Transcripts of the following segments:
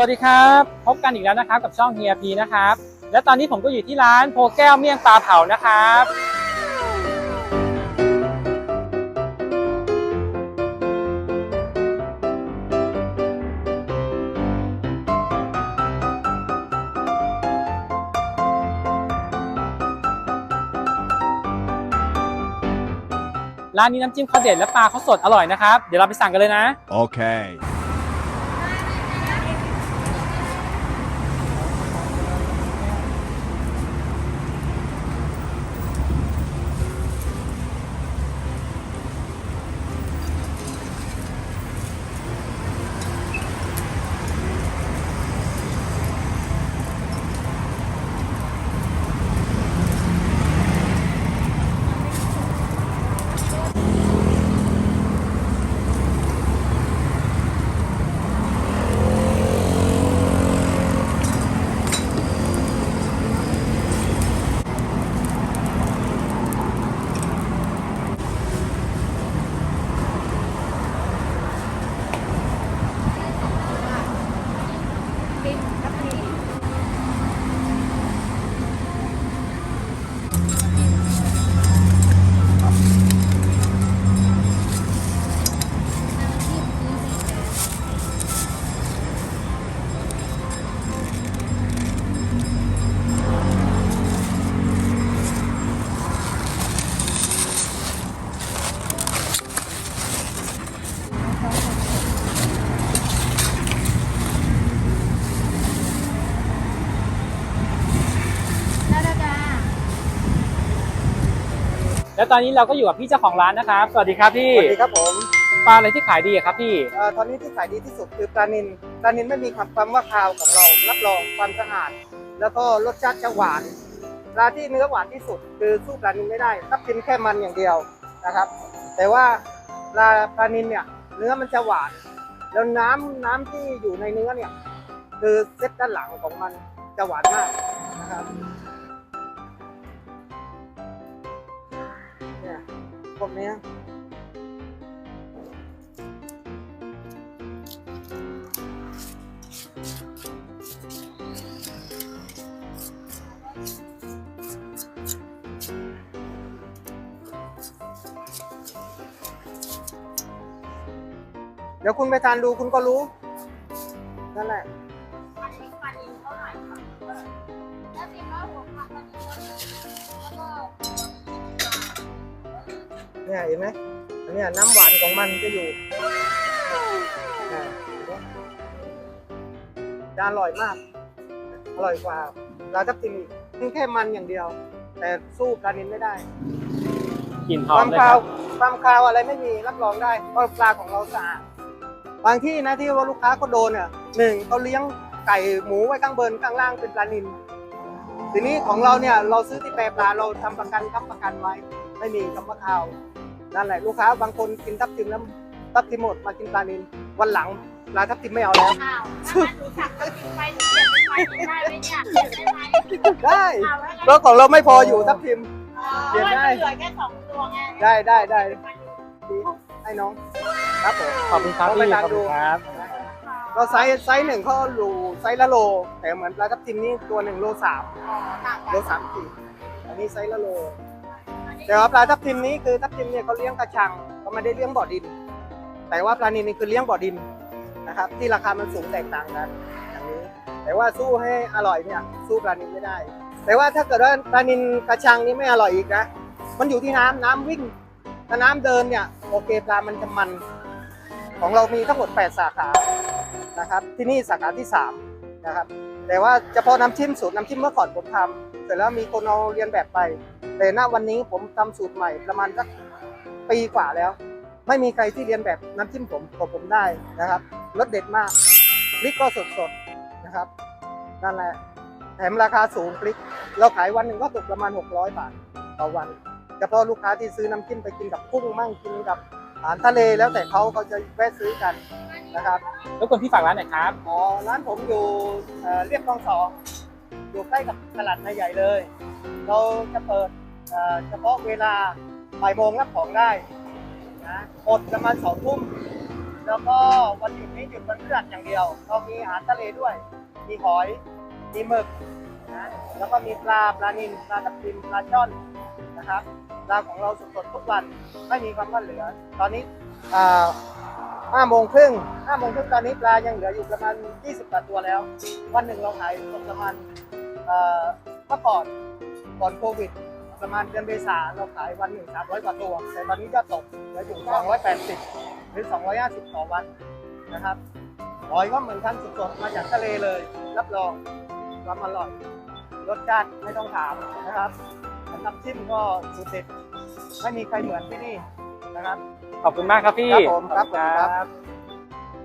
สวัสดีครับ พบกันอีกแล้วนะครับกับช่องเฮียพีนะครับ และตอนนี้ผมก็อยู่ที่ร้านโพแก้วเมี่ยงปลาเผานะครับ ร้านนี้น้ำจิ้มเขาเด็ดและปลาเขาสดอร่อยนะครับ เดี๋ยวเราไปสั่งกันเลยนะ Okay. ได้ และตอนนี้เราก็อยู่กับพี่เจ้าของร้านนะครับ สวัสดีครับพี่สวัสดีครับผมปลาอะไรที่ขายดีอะครับพี่ เอ่อตอนนี้ที่ขายดีที่สุดคือปลานินปลานินไม่มีความความว่าคาวของเรารับรองความสะอาด แล้วก็รสชาติจะหวานปลาที่เนื้อหวานที่สุด คือสู้ปลานินไม่ได้ถ้ากินแค่มันอย่างเดียวนะครับ แต่ว่าปลาปลานินเนี่ยเนื้อมันจะหวาน แล้วน้ำน้ำที่อยู่ในเนื้อเนี่ยคือเซตด้านหลังของมันจะหวานมากนะครับ มเนี่ยเดี๋ยวคุณไปทานดูคุณก็รู้ นั่นแหละอันนี้ปันอิน เท่าไหร่ครับแล้วสิบร้อยหกพันแล้วก็เนี่ยเห็นไหมอันเนี้ยน้ำหวานของมันจะอยู่อ่าจะอร่อยมาก อร่อยกว่าปลาทับทิมอีกนี่แค่มันอย่างเดียว แต่สู้ปลานินไม่ได้กลิ่นหคอมวามเลยคาควรับความคาวอะไรไม่มีรับรองได้เพราะปลาของเราสะอาดบางที่นะที่ว่าลูกค้าก็โดนอะหนึ่งเขาเลี้ยงไก่หมูไว้ข้างบนข้างล่างเป็นปลานินทีนี้ของเราเนี่ยเราซื้อที่แปรปลาเราทำประกันค้ำประกันไว้ ไม่มีคำว่าคาวนั่นแหละลูกค้าบางคนกินทับทิมแล้วทับทิมหมดมากินปลานินวันหลังปลาทับทิมไม่เอาแล้วอ้าวถ้าหนูสั่งก็กินไปหนูเปลี่ยนเป็นไปกินได้ไหมเนี่ยเปลี่ยนได้ไหมได้อ้าวแล้วไงเพราะของเราไม่พออยู่ทับทิมเปลี่ยนได้เหลือแค่สองตัวไงได้ได้ได้ดีให้น้องครับผม ขอบคุณครับลองไปพี่ทานขอบดูคุณครับ ก็ไซส์ไซส์หนึ่งเขาอยู่ไซส์ละโล แต่เหมือนปลาทับทิมนี่ตัวหนึ่งโลสามอ๋อต่างโลกันสามขีดอันนี้ไซส์ละโล แต่ว่าปลาทับทิมนี้คือทับทิมเนี่ยเขาเลี้ยงกระชังเขาไม่ได้เลี้ยงบ่อดิน แต่ว่าปลานินนี่คือเลี้ยงบ่อดินนะครับ ที่ราคามันสูงแตกต่างกันอย่างนี้ แต่ว่าสู้ให้อร่อยเนี่ยสู้ปลานินไม่ได้ แต่ว่าถ้าเกิดว่าปลานินกระชังนี่ไม่อร่อยอีกนะมันอยู่ที่น้ำน้ำวิ่งถ้าน้ำเดินเนี่ยโอเคปลามันจะมัน ของเรามีทั้งหมด 8 สาขานะครับ ที่นี่สาขาที่3นะครับแต่ว่าเฉพาะน้ำจิ้มสูตรน้ำจิ้มเมื่อก่อนผมทำเสร็จแล้วมีคนเอาเรียนแบบไป แต่ณวันนี้ผมทำสูตรใหม่ประมาณสักปีกว่าแล้ว ไม่มีใครที่เรียนแบบน้ำจิ้มผมของผมได้นะครับรสเด็ดมากพริกก็สดๆนะครับนั่นแหละแถมราคาสูงพริก เราขายวันหนึ่งก็ตกประมาณ 600 บาทต่อวันเฉพาะลูกค้าที่ซื้อน้ำจิ้มไปกินกับกุ้งมั่งกินกับอาหารทะเลแล้วแต่เขาเขาจะแวะซื้อกันนะครับรบกวนพี่ฝากร้านหน่อยครับอ๋อร้านผมอยู่เอ่อเรียบคลองสองอยู่ใกล้กับตลาดนายใหญ่เลย เราจะเปิด เฉพาะเวลาบ่ายโมงรับของได้นะหมดประมาณสองทุ่มแล้วก็วันหยุดนี้หยุดวันพฤหัสอย่างเดียวเรามีอาหารทะเลด้วย มีหอย มีหมึกนะแล้วก็มีปลาปลานิลปลาตับทิมปลาช่อนนะครับปลาของเราสดๆทุกวันไม่มีคำว่าเหลือ ตอนนี้ห้าโมงครึ่งห้าโมงครึ่งตอนนี้ปลายังเหลืออยู่ประมาณ 20กว่าตัวแล้ว วันหนึ่งเราขายประมาณเอ่อเมื่อก่อนก่อนโควิด ประมาณเดือนเมษาเราขายวันหนึ่ง300กว่าตัว แต่ตอนนี้ก็ตกเหลืออยู่280หรือ250ต่อวันนะครับหอยก็เหมือนกันสดๆมาจากทะเลเลย รับรองความอร่อยรสชาติไม่ต้องถามนะครับน้ำจิ้มก็สุดเด็ดไม่มีใครเหมือนที่นี่นะครับ ขอบคุณมากครับพี่ครับผมครับขอณครับ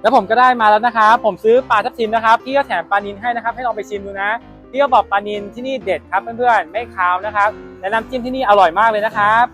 แล้วผมก็ได้มาแล้วนะครับ ผมซื้อปลาทับทิมนะครับพี่ก็แถมปลานินให้นะครับ ให้ลองไปชิมดูนะ พี่ก็บอกปลานินที่นี่เด็ดครับเพื่อนๆไม่คาวนะครับและน้ำจิ้มที่นี่อร่อยมากเลยนะครับ